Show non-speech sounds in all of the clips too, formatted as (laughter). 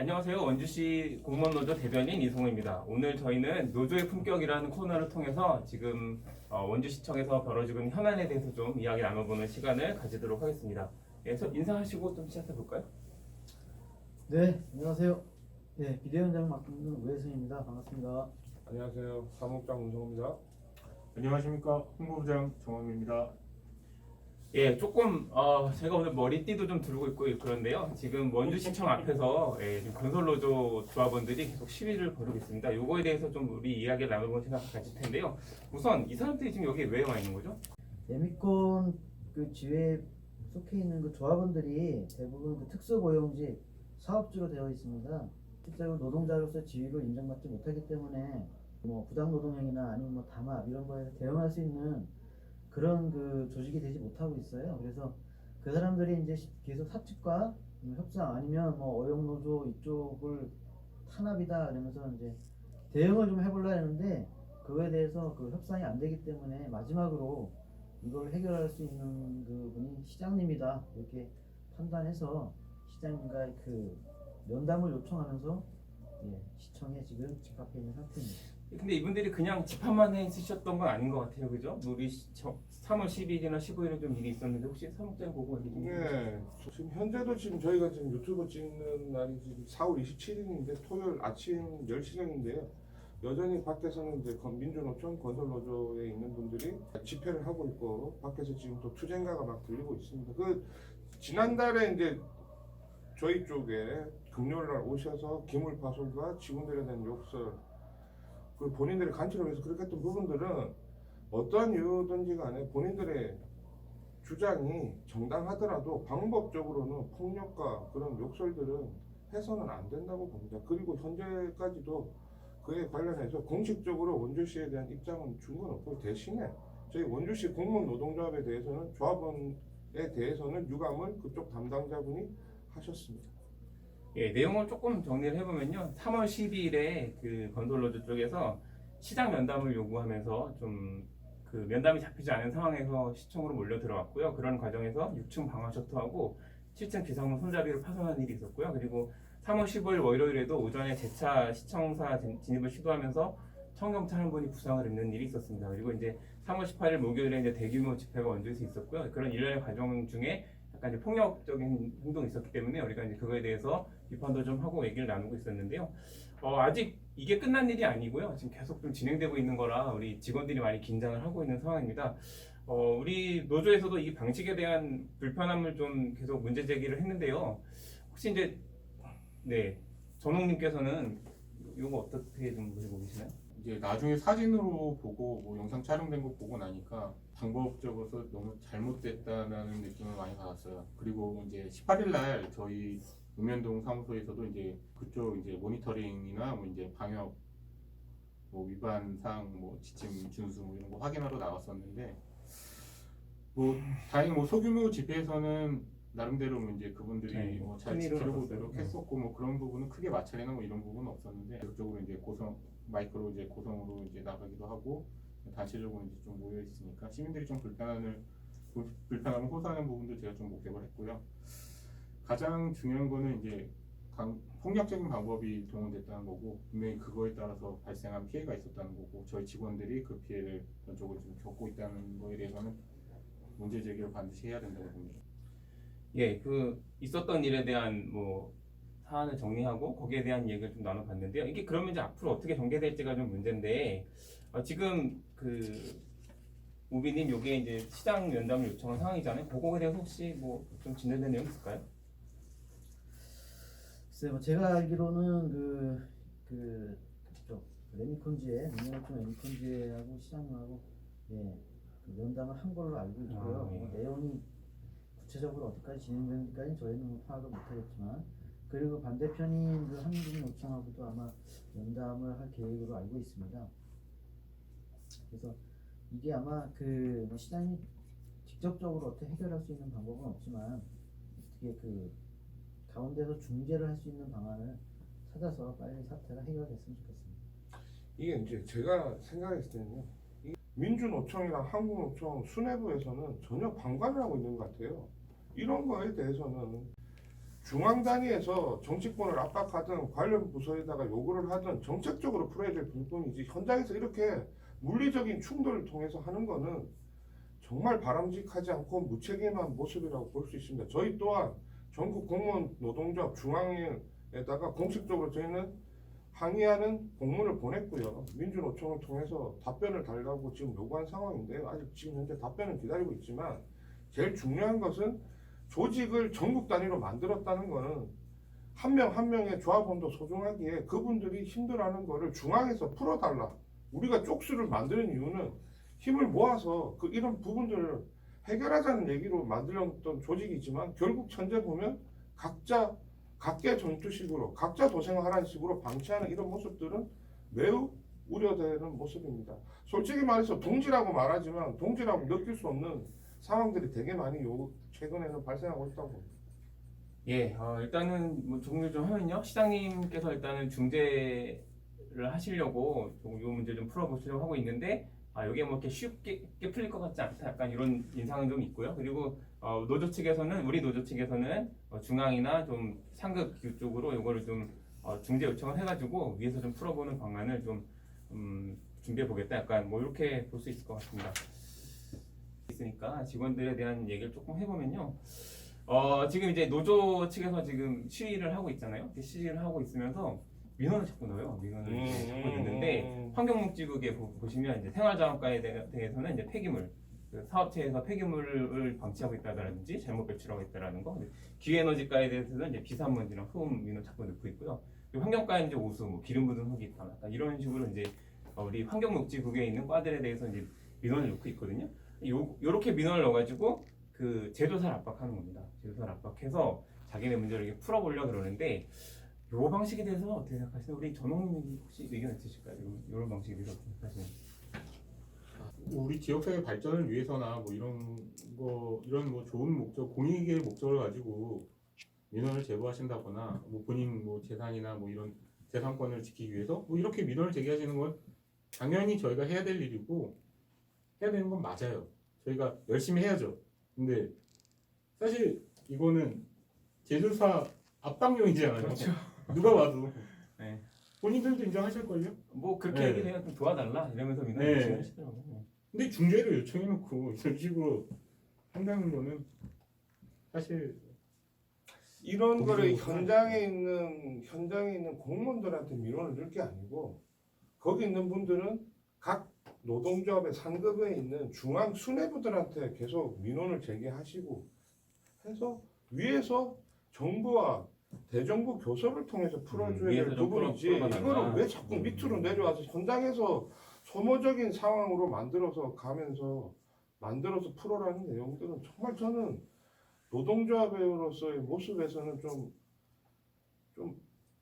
안녕하세요. 원주시 공무원 노조 대변인 이성우입니다. 오늘 저희는 노조의 품격이라는 코너를 통해서 지금 어, 원주시청에서 벌어지고 있는 현안에 대해서 좀 이야기 나눠보는 시간을 가지도록 하겠습니다. 그래서 인사하시고 좀 시작해 볼까요? 네, 안녕하세요. 네, 비대위원장 맡고 있는 우혜승입니다. 반갑습니다. 안녕하세요. 사무국장 문성호입니다. 안녕하십니까 홍보부장 정원입니다. 예, 조금 어, 제가 오늘 머리띠도 좀 두르고 있고 그런데요. 지금 원주시청 앞에서 예, 지금 건설노조 조합원들이 계속 시위를 벌이고 있습니다. 요거에 대해서 좀 우리 이야기를 나눠볼 생각 가질 텐데요. 우선 이 사람들이 지금 여기 왜 와 있는 거죠? 예미권 그 지회에 속해 있는 그 조합원들이 대부분 그 특수고용직 사업주로 되어 있습니다. 실제로 노동자로서 지위를 인정받지 못하기 때문에 뭐 부당노동행위나 아니면 뭐 담합 이런 거에 대응할 수 있는 그런 그 조직이 되지 못하고 있어요. 그래서 그 사람들이 이제 시- 계속 사측과 뭐 협상 아니면 뭐 어용노조 이쪽을 탄압이다 이러면서 이제 대응을 좀 해보려 했는데 그거에 대해서 그 협상이 안 되기 때문에 마지막으로 이걸 해결할 수 있는 그 분이 시장님이다 이렇게 판단해서 시장님과 그 면담을 요청하면서 예, 시청에 지금 집합해 있는 상태입니다. 근데 이분들이 그냥 집합만 했으셨던 건 아닌 것 같아요, 그죠? 우리 시- 저- 3월 10일이나 15일에 좀 일이 있었는데 혹시 사무장 보고 얘기 좀. 네, 지금 현재도 지금 저희가 지금 유튜브 찍는 날이 지금 4월 27일인데 토요일 아침 10시경인데요. 여전히 밖에서는 이제 건- 민주노총 건설노조에 있는 분들이 집회를 하고 있고 밖에서 지금 또 투쟁가가 막 들리고 있습니다. 그 지난달에 이제 저희 쪽에 금요일 날 오셔서 기물 파손과 직원들에 대한 욕설 그 본인들의 간치를 위해서 그렇게 했던 부분들은 어떠한 이유든지 간에 본인들의 주장이 정당하더라도 방법적으로는 폭력과 그런 욕설들은 해서는 안 된다고 봅니다. 그리고 현재까지도 그에 관련해서 공식적으로 원주시에 대한 입장은 준 건 없고 대신에 저희 원주시 공무원 노동조합에 대해서는 조합원에 대해서는 유감을 그쪽 담당자분이 하셨습니다. 예, 내용을 조금 정리를 해보면요. 3월 12일에 그 건설노조 쪽에서 시장 면담을 요구하면서 좀 그 면담이 잡히지 않은 상황에서 시청으로 몰려 들어왔고요. 그런 과정에서 6층 방화 셔터하고 7층 기상문 손잡이를 파손한 일이 있었고요. 그리고 3월 15일 월요일에도 오전에 재차 시청사 진- 진입을 시도하면서 청경찰 한 분이 부상을 입는 일이 있었습니다. 그리고 이제 3월 18일 목요일에 이제 대규모 집회가 원주에서 있었고요. 그런 일련의 과정 중에 약간 이제 폭력적인 행동이 있었기 때문에 우리가 이제 그거에 대해서 비판도 좀 하고 얘기를 나누고 있었는데요. 어, 아직 이게 끝난 일이 아니고요. 지금 계속 좀 진행되고 있는 거라 우리 직원들이 많이 긴장을 하고 있는 상황입니다. 어, 우리 노조에서도 이 방식에 대한 불편함을 좀 계속 문제 제기를 했는데요. 혹시 이제 네 전홍님께서는 이거 어떻게 좀 보시고 계시나요? 이제 나중에 사진으로 보고 뭐 영상 촬영된 거 보고 나니까 방법적으로서 너무 잘못됐다는 느낌을 많이 받았어요. 그리고 이제 18일 날 저희 읍면동 사무소에서도 이제 그쪽 이제 모니터링이나 뭐 이제 방역 뭐 위반 사항 뭐 지침 준수 뭐 이런 거 확인하러 나왔었는데 뭐 다행히 뭐 소규모 집회에서는 나름대로 뭐 이제 그분들이 네, 뭐잘 흥미를 지키려고. 노력했었고 뭐 그런 부분은 크게 마찰이나 뭐 이런 부분은 없었는데 계속적으로 이제 고성 마이크로 이제 고성으로 이제 나가기도 하고 단체적으로 이제 좀 모여 있으니까 시민들이 좀 불편함을 불- 불편함을 호소하는 부분도 제가 좀 목격을 했고요. 가장 중요한 거는 이제 강- 폭력적인 방법이 동원됐다는 거고 분명히 그거에 따라서 발생한 피해가 있었다는 거고 저희 직원들이 그 피해를 전적으로 좀 겪고 있다는 거에 대해서는 문제 제기를 반드시 해야 된다고 봅니다. 예, 그 있었던 일에 대한 뭐 사안을 정리하고 거기에 대한 얘기를 좀 나눠봤는데요. 이게 그러면 이제 앞으로 어떻게 전개될지가 좀 문제인데 어, 지금 그 우비님 요게 이제 시장 면담을 요청한 상황이잖아요. 그거에 대해서 혹시 뭐 좀 진전된 내용 있을까요? 글쎄 뭐 제가 알기로는 그, 그 그쪽 레미콘지에 민노총 레미콘지하고 시장님하고 예, 그 면담을 한 걸로 알고 있고요. 아, 예. 뭐 내용이 구체적으로 어디까지 진행되는지까지 저희는 파악을 못하겠지만 그리고 반대편인 그 한국 노총하고도 아마 면담을 할 계획으로 알고 있습니다. 그래서 이게 아마 그뭐 시장이 직접적으로 어떻게 해결할 수 있는 방법은 없지만 어떻게 그 가운데서 중재를 할 수 있는 방안을 찾아서 빨리 사태가 해결됐으면 좋겠습니다. 이게 이제 제가 생각했을 때는요. 이 민주노총이랑 한국노총 수뇌부에서는 전혀 방관을 하고 있는 것 같아요. 이런 거에 대해서는 중앙 단위에서 정치권을 압박하든 관련 부서에다가 요구를 하든 정책적으로 풀어야 될 부분이지 현장에서 이렇게 물리적인 충돌을 통해서 하는 거는 정말 바람직하지 않고 무책임한 모습이라고 볼 수 있습니다. 저희 또한 전국 공무원 노동조합 중앙에다가 공식적으로 저희는 항의하는 공문을 보냈고요. 민주노총을 통해서 답변을 달라고 지금 요구한 상황인데요. 아직 지금 현재 답변을 기다리고 있지만 제일 중요한 것은 조직을 전국 단위로 만들었다는 거는 한명 한 명의 조합원도 소중하기에 그분들이 힘들어하는 거를 중앙에서 풀어달라. 우리가 쪽수를 만드는 이유는 힘을 모아서 그 이런 부분들을 해결하자는 얘기로 만들었던 조직이지만 결국 현재 보면 각자 각계 전투식으로 각자 도생하라는 식으로 방치하는 이런 모습들은 매우 우려되는 모습입니다. 솔직히 말해서 동지라고 말하지만 동지라고 느낄 수 없는 상황들이 되게 많이 요 최근에는 발생하고 있다고. 예, 어, 일단은 뭐 정리 좀 하면요. 시장님께서 일단은 중재를 하시려고 이 문제 좀 풀어보시려고 하고 있는데 아, 이게 뭐 이렇게 쉽게 풀릴 것 같지 않다. 약간 이런 인상은 좀 있고요. 그리고 어, 노조 측에서는 우리 노조 측에서는 어, 중앙이나 좀 상급 기구 쪽으로 이거를 좀 어, 중재 요청을 해가지고 위에서 좀 풀어보는 방안을 좀 음, 준비해 보겠다. 약간 뭐 이렇게 볼 수 있을 것 같습니다. 있으니까 직원들에 대한 얘기를 조금 해보면요. 어, 지금 이제 노조 측에서 지금 시위를 하고 있잖아요. 시위를 하고 있으면서 민원을 자꾸 넣어요. 민원을 이제 자꾸 넣는데 환경목지국에 보- 보시면 이제 생활자원과에 대- 대해서는 이제 폐기물 그 사업체에서 폐기물을 방치하고 있다든지 잘못 배출하고 있다라는 거. 근데 기후에너지과에 대해서는 이제 비산먼지나 소음 민원 자꾸 넣고 있고요. 그리고 환경과는 이제 오수, 뭐 기름 묻은 흙이 있다, 약간 이런 식으로 이제 어, 우리 환경목지국에 있는 과들에 대해서 이제 민원을 넣고 있거든요. 요 요렇게 민원을 넣어가지고 그 제도사를 압박하는 겁니다. 제도사를 압박해서 자기네 문제를 이렇게 풀어보려 고 그러는데 요 방식에 대해서는 어떻게 생각하시나요? 우리 전홍님이 혹시 의견 있으실까요? 요- 요런 방식에 대해서 어떻게 생각하시나요? 우리 지역사회 발전을 위해서나 뭐 이런 거 이런 뭐 좋은 목적 공익의 목적을 가지고 민원을 제보하신다거나 뭐 본인 뭐 재산이나 뭐 이런 재산권을 지키기 위해서 뭐 이렇게 민원을 제기하시는 건 당연히 저희가 해야 될 일이고 해야 되는 건 맞아요. 저희가 열심히 해야죠. 근데 사실 이거는 제조사 압박용이잖아요. 그렇죠. 누가 봐도 네. 본인들도 인정하실걸요? 뭐 그렇게 네. 얘기를 해요. 좀 도와달라 이러면서 민원 네. 열심히 하시더라고요. 네. 근데 중재를 요청해놓고 이런 식으로 한다는 거는 사실 이런 거를 현장에 있는 현장에 있는 공무원들한테 민원을 넣을 게 아니고 거기 있는 분들은 각 노동조합의 상급에 있는 중앙 수뇌부들한테 계속 민원을 제기하시고 해서 위에서 정부와 대정부 교섭을 통해서 풀어줘야 음, 위에서 될 좀 부분이지. 이거를 왜 자꾸 음. 밑으로 내려와서 현장에서 소모적인 상황으로 만들어서 가면서 만들어서 풀어라는 내용들은 정말 저는 노동조합으로서의 모습에서는 좀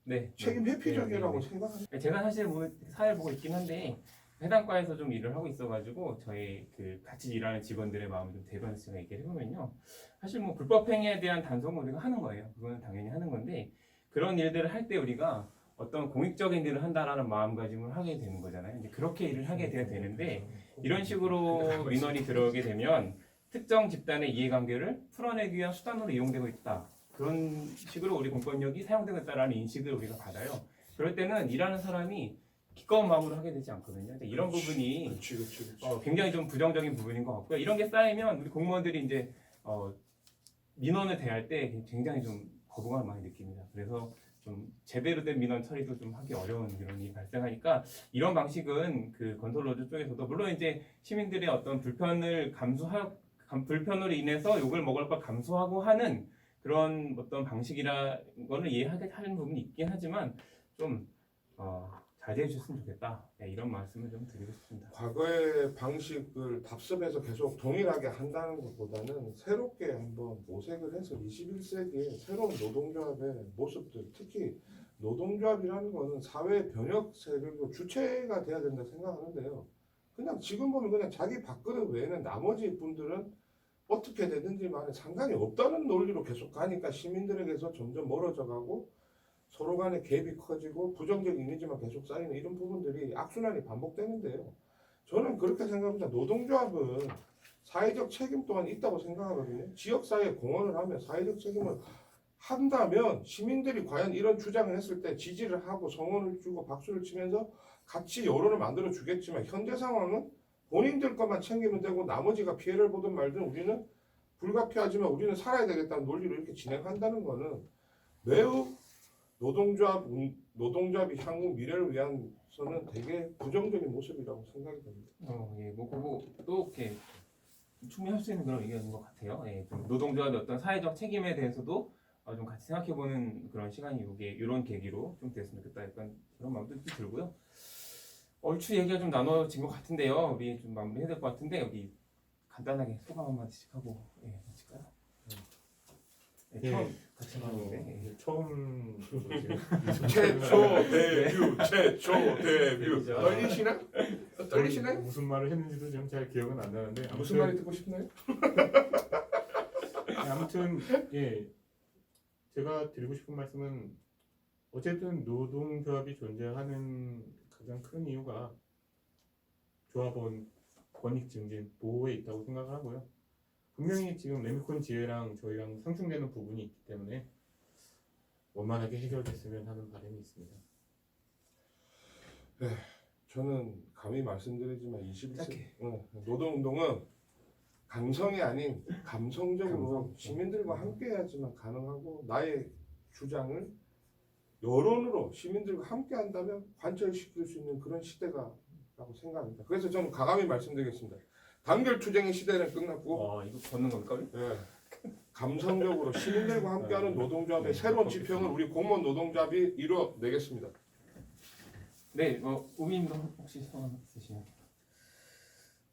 네. 책임 네. 회피적이라고 네, 네, 생각합니다. 네. 제가 사실 뭐 사회를 보고 있긴 한데 해당 과에서 좀 일을 하고 있어가지고 저희 그 같이 일하는 직원들의 마음을 좀 대변해서 제가 얘기를 해보면요. 사실 뭐 불법 행위에 대한 단속은 우리가 하는 거예요. 그거는 당연히 하는 건데 그런 일들을 할 때 우리가 어떤 공익적인 일을 한다라는 마음가짐을 하게 되는 거잖아요. 이제 그렇게 일을 하게 돼야 되는데 이런 식으로 민원이 들어오게 되면 특정 집단의 이해관계를 풀어내기 위한 수단으로 이용되고 있다. 그런 식으로 우리 공권력이 사용되고 있다라는 인식을 우리가 받아요. 그럴 때는 일하는 사람이 기꺼운 마음으로 하게 되지 않거든요. 근데 이런 부분이 그렇지, 그렇지, 그렇지. 어, 굉장히 좀 부정적인 부분인 것 같고요. 이런 게 쌓이면 우리 공무원들이 이제 어, 민원을 대할 때 굉장히 좀 거부감을 많이 느낍니다. 그래서 좀 제대로 된 민원 처리도 좀 하기 어려운 이런 일이 발생하니까 이런 방식은 그 건설로드 쪽에서도 물론 이제 시민들의 어떤 불편을 감수하 감- 불편으로 인해서 욕을 먹을 걸 감수하고 하는 그런 어떤 방식이라 거는 이해하게 하는 부분이 있긴 하지만 좀 어, 자제해 주셨으면 좋겠다. 네, 이런 말씀을 좀 드리고 싶습니다. 과거의 방식을 답습해서 계속 동일하게 한다는 것보다는 새롭게 한번 모색을 해서 21세기에 새로운 노동조합의 모습들, 특히 노동조합이라는 거는 사회 변혁 세력의 주체가 돼야 된다 생각하는데요. 그냥 지금 보면 그냥 자기 밥그릇 외에는 나머지 분들은 어떻게 되든지 간에 상관이 없다는 논리로 계속 가니까 시민들에게서 점점 멀어져 가고 서로 간의 갭이 커지고 부정적 이미지만 계속 쌓이는 이런 부분들이 악순환이 반복되는데요. 저는 그렇게 생각합니다. 노동조합은 사회적 책임 또한 있다고 생각하거든요. 지역사회에 공헌을 하면 사회적 책임을 한다면 시민들이 과연 이런 주장을 했을 때 지지를 하고 성원을 주고 박수를 치면서 같이 여론을 만들어 주겠지만 현재 상황은 본인들 것만 챙기면 되고 나머지가 피해를 보든 말든 우리는 불가피하지만 우리는 살아야 되겠다는 논리로 이렇게 진행한다는 거는 매우 노동조합 운- 노동조합이 향후 미래를 위한서는 되게 부정적인 모습이라고 생각이 됩니다. 어, 예, 뭐 그거 또 이렇게 충분히 할 수 있는 그런 의견인 것 같아요. 예, 좀 노동조합의 어떤 사회적 책임에 대해서도 어, 좀 같이 생각해보는 그런 시간이 이게 이런 계기로 좀 됐으면 좋겠다 약간 그런 마음도 좀 들고요. 얼추 얘기가 좀 나눠진 것 같은데요. 우리 좀 마무리해야 될 것 같은데 여기 간단하게 소감 한마디씩 하고 예, 마칠까요? 예, 예. 처음 같이 어, 하는데 처음 (laughs) 최초 (laughs) 데뷔, 최초 데뷔. 그죠. 떨리시나? 떨리시나요? 무슨 말을 했는지도 지금 잘 기억은 안 나는데 아무튼, 무슨 말이 듣고 싶나요? 예, (laughs) 아무튼 예 제가 드리고 싶은 말씀은 어쨌든 노동조합이 존재하는 가장 큰 이유가 조합원 권익 증진 보호에 있다고 생각을 하고요. 분명히 지금 레미콘 지혜랑 저희랑 상충되는 부분이 있기 때문에 원만하게 해결됐으면 하는 바람이 있습니다. 저는 감히 말씀드리지만 21세기 짧게. 노동운동은 감성이 아닌 감성적으로 감성. 시민들과 함께 해야지만 가능하고 나의 주장을 여론으로 시민들과 함께 한다면 관철시킬 수 있는 그런 시대가 라고 생각합니다. 그래서 저는 강함히 말씀드리겠습니다. 단결 투쟁의 시대는 끝났고 어 이거 걷는 겁니까? 예. 감성적으로 시민들과 함께하는 노동조합의 네, 새로운. 지평을 우리 공무원 노동조합이 이뤄내겠습니다. 네, 뭐 우민도 혹시 소감 있으시면?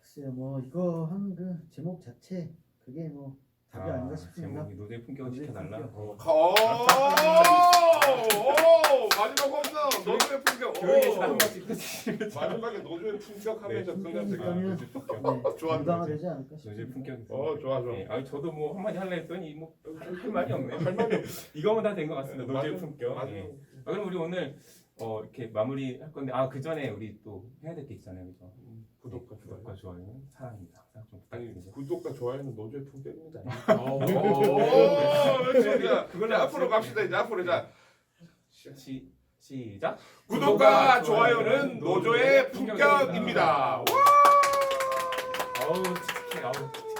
글쎄요, 뭐 이거 한 그 제목 자체 그게 뭐 답이 아, 닌가 싶습니다. 제목이 노제 지켜달라. 품격. 어. 오, 오, 마지막 홈런 노조의 품격. 계시다 한 오. 번씩 마지막에 노조의 품격하면서 네, 품격이니까요. 되겠다. 네, 좋아하는 부당화되지 않을까 싶습니다. 품격이. 어, 좋아, 좋아. 네, 아 저도 뭐 한마디 하려 했더니 뭐할 말이 없네. 할 (laughs) 말이 이거면 다 된 것 같습니다. 노제 맞아요. 품격. 맞아요. 예. 아, 그럼 우리 오늘 어, 이렇게 마무리 할 건데 아그 전에 우리 또 해야 될 게 있잖아요, 그죠? 음, 구독과 네, 좋아요. 구독과 좋아요, 사랑입니다. 항상 좀 아니 부탁드리죠. 구독과 좋아요는 노조의 품격입니다. 오, 오. 그걸로 이제 앞으로 갑시다. 이제 앞으로 자. 시 시작. 구독과 좋아요는 노조의 품격입니다. 와! 아우 칙칙해. 아우 칙칙해.